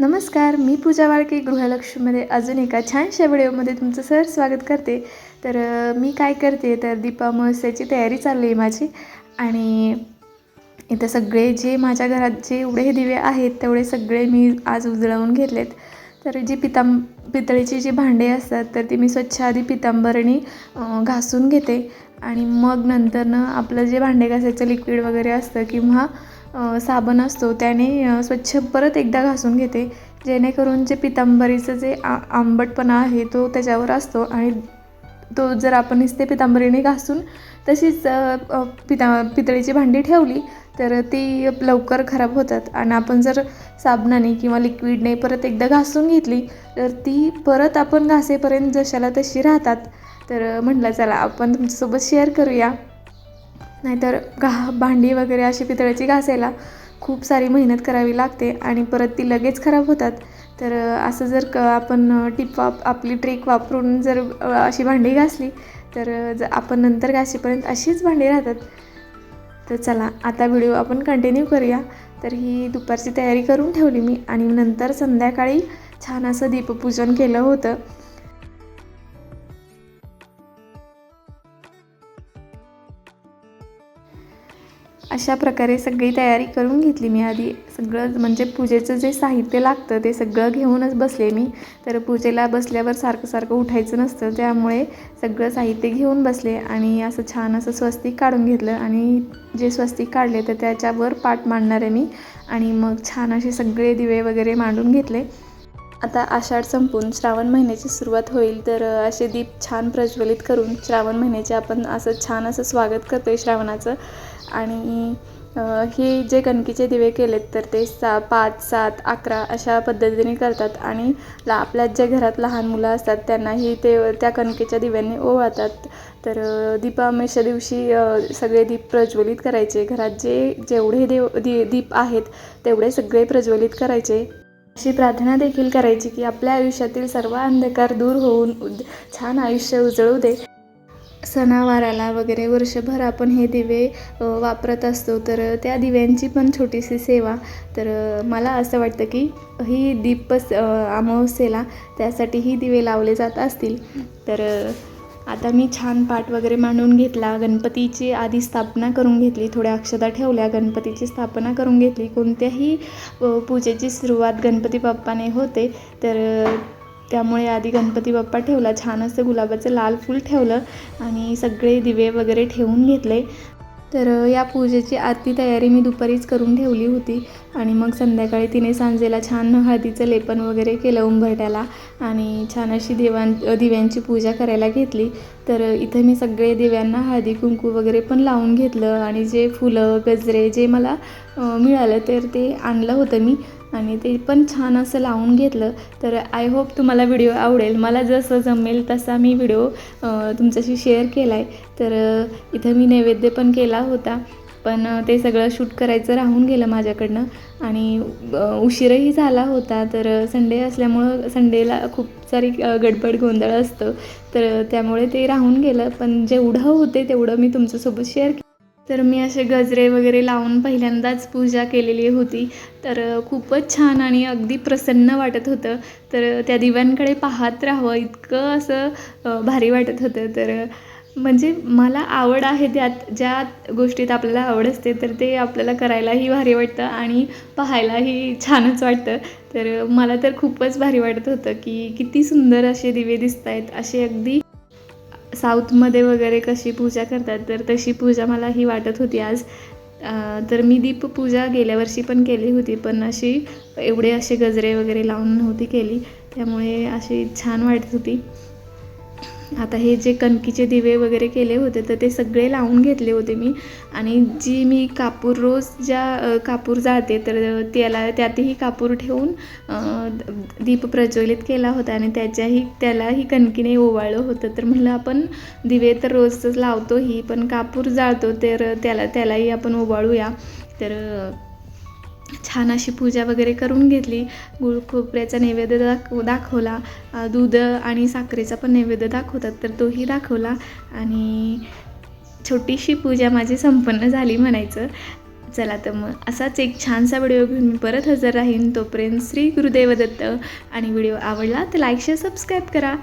नमस्कार मी पूजा वाळके गृहलक्ष्मीमध्ये अजून एका छानशा व्हिडिओमध्ये तुमचं सर स्वागत करते. तर मी काय करते तर दीपामावस्याची तयारी चालली आहे माझी. आणि इथं सगळे जे माझ्या घरात जे एवढे दिवे आहेत तेवढे सगळे मी आज उजळवून घेतलेत. तर जी पितांब पितळीची जी भांडे असतात तर ती मी स्वच्छ आधी पितांबरणी घासून घेते. आणि मग नंतरनं आपलं जे भांडे घासायचं लिक्विड वगैरे असतं किंवा साबण असतो त्याने स्वच्छ परत एकदा घासून घेते. जेणेकरून जे पितांबरीचं जे आ आंबटपणा आहे तो त्याच्यावर असतो. आणि तो जर आपण नुसते पितांबरीने घासून तशीच पिता पितळीची भांडी ठेवली तर ती लवकर खराब होतात. आणि आपण जर साबणाने किंवा लिक्विडने परत एकदा घासून घेतली तर ती परत आपण घासेपर्यंत जशाला तशी राहतात. तर म्हटलं चला आपण तुमच्यासोबत शेअर करूया. नाहीतर घा भांडी वगैरे अशी पितळ्याची घासायला खूप सारी मेहनत करावी लागते आणि परत ती लगेच खराब होतात. तर असं जर क आपण टिप वाप आपली ट्रिक वापरून जर अशी भांडी घासली तर ज आपण नंतर घासेपर्यंत अशीच भांडी राहतात. तर चला आता व्हिडिओ आपण कंटिन्यू करूया. तर ही दुपारची तयारी करून ठेवली मी आणि नंतर संध्याकाळी छान असं दीपपूजन केलं होतं. अशा प्रकारे सगळी तयारी करून घेतली मी आधी. सगळं म्हणजे पूजेचं जे साहित्य लागतं ते सगळं घेऊनच बसले मी. तर पूजेला बसल्यावर सारखं सारखं उठायचं नसतं. त्यामुळे सगळं साहित्य घेऊन बसले आणि असं छान असं स्वस्तिक काढून घेतलं. आणि जे स्वस्तिक काढले तर त्याच्यावर पाठ मांडणार आहे मी. आणि मग छान असे सगळे दिवे वगैरे मांडून घेतले. आता आषाढ संपून श्रावण महिन्याची सुरुवात होईल. तर असे दीप छान प्रज्वलित करून श्रावण महिन्याचे आपण असं छान असं स्वागत करतो आहे श्रावणाचं. आणि हे जे कणकीचे दिवे केलेत तर ते सा पाच सात अकरा अशा पद्धतीने करतात. आणि ला आपल्या ज्या घरात लहान मुलं असतात त्यांनाही ते त्या कणकेच्या दिव्यांनी ओवाळतात. तर दीपामेशा दिवशी सगळे दीप प्रज्वलित करायचे. घरात जे जेवढे देव दी दीप आहेत तेवढे सगळे प्रज्वलित करायचे. अशी प्रार्थना देखील करायची की आपल्या आयुष्यातील सर्व अंधकार दूर होऊन छान आयुष्य उजळू दे. सणावाराला वगैरे वर्षभर आपण हे दिवे वापरत असतो. तर त्या दिव्यांची पण छोटीशी सेवा. तर मला असं वाटतं की ही दीप अमावस्येला त्यासाठी ही दिवे लावले जात असतील. तर आता मी छान पाठ वगैरे मांडून घेतला. गणपतीची आधी स्थापना करून घेतली. थोड्या अक्षता ठेवल्या. गणपतीची स्थापना करून घेतली. कोणत्याही पूजेची सुरुवात गणपती बाप्पाने होते. तर त्यामुळे आधी गणपती बाप्पा ठेवला छान असं गुलाबाचं लाल फूल ठेवलं आणि सगळे दिवे वगैरे ठेवून घेतले. तर या पूजेची आरती तयारी मी दुपारीच करून ठेवली होती आणि मग संध्याकाळी तिने सांजेला छान हळदीचं लेपन वगैरे केलं उंबरट्याला आणि छान अशी देवां दिव्यांची पूजा करायला घेतली. तर इथं मी सगळे दिव्यांना हळदी कुंकू वगैरे पण लावून घेतलं आणि जे फुलं गजरे जे मला मिळालं तर ते आणलं होतं मी आणि ते पण छान असं लावून घेतलं. तर आय होप तुम्हाला व्हिडिओ आवडेल. मला जसं जमेल तसा मी व्हिडिओ तुमच्याशी शेअर केला आहे तर इथं मी नैवेद्य पण केला होता. पण ते सगळं शूट करायचं राहून गेलं माझ्याकडनं. आणि उशीरही झाला होता तर संडे असल्यामुळं संडेला खूप सारी गडबड गोंधळ असतं. तर त्यामुळे ते राहून गेलं. पण जेवढं होते तेवढं मी तुमच्यासोबत शेअर केलं तर मी असे गजरे वगैरे लावून पहिल्यांदाच पूजा केलेली होती. तर खूपच छान आणि अगदी प्रसन्न वाटत होतं. तर त्या दिव्यांकडे पाहत राहावं. इतकं असं भारी वाटत होतं. तर म्हणजे मला आवड आहे त्यात ज्या गोष्टीत आपल्याला आवड असते तर ते आपल्याला करायलाही भारी वाटतं आणि पाहायलाही छानच वाटतं. तर मला तर खूपच भारी वाटत होतं की किती सुंदर असे दिवे दिसत आहेत असे अगदी साऊथमध्ये वगैरे कशी पूजा करतात तर तशी पूजा मला ही वाटत होती आज. तर मी दीपपूजा गेल्या वर्षी पण केली होती पण अशी एवढे असे गजरे वगैरे लावून नव्हती केली त्यामुळे अशी छान वाटत होती. आता हे जे कणकीचे दिवे वगैरे केले होते तर ते सगळे लावून घेतले होते मी. आणि जी मी कापूर रोज ज्या कापूर जाळते तर त्याला त्यातही कापूर ठेवून द- दीप प्रज्वलित केला होता आणि त्याच्याही त्यालाही कणकीने ओवाळलं होतं. तर म्हणलं आपण दिवे तर रोजच लावतो ही पण कापूर जाळतो तर त्याला त्यालाही आपण ओवाळूया. तर छान अशी पूजा वगैरे करून घेतली. गुळ खोबऱ्याचा नैवेद्य दाख दाखवला. दूध आणि साखरेचा पण नैवेद्य दाखवतात तर तोही दाखवला. आणि छोटीशी पूजा माझी संपन्न झाली म्हणायचं. चला तर मग असाच एक छानसा व्हिडिओ घेऊन मी परत हजर राहीन. तोपर्यंत श्री गुरुदेव दत्त आणि व्हिडिओ आवडला तर लाईक शेअर सबस्क्राईब करा.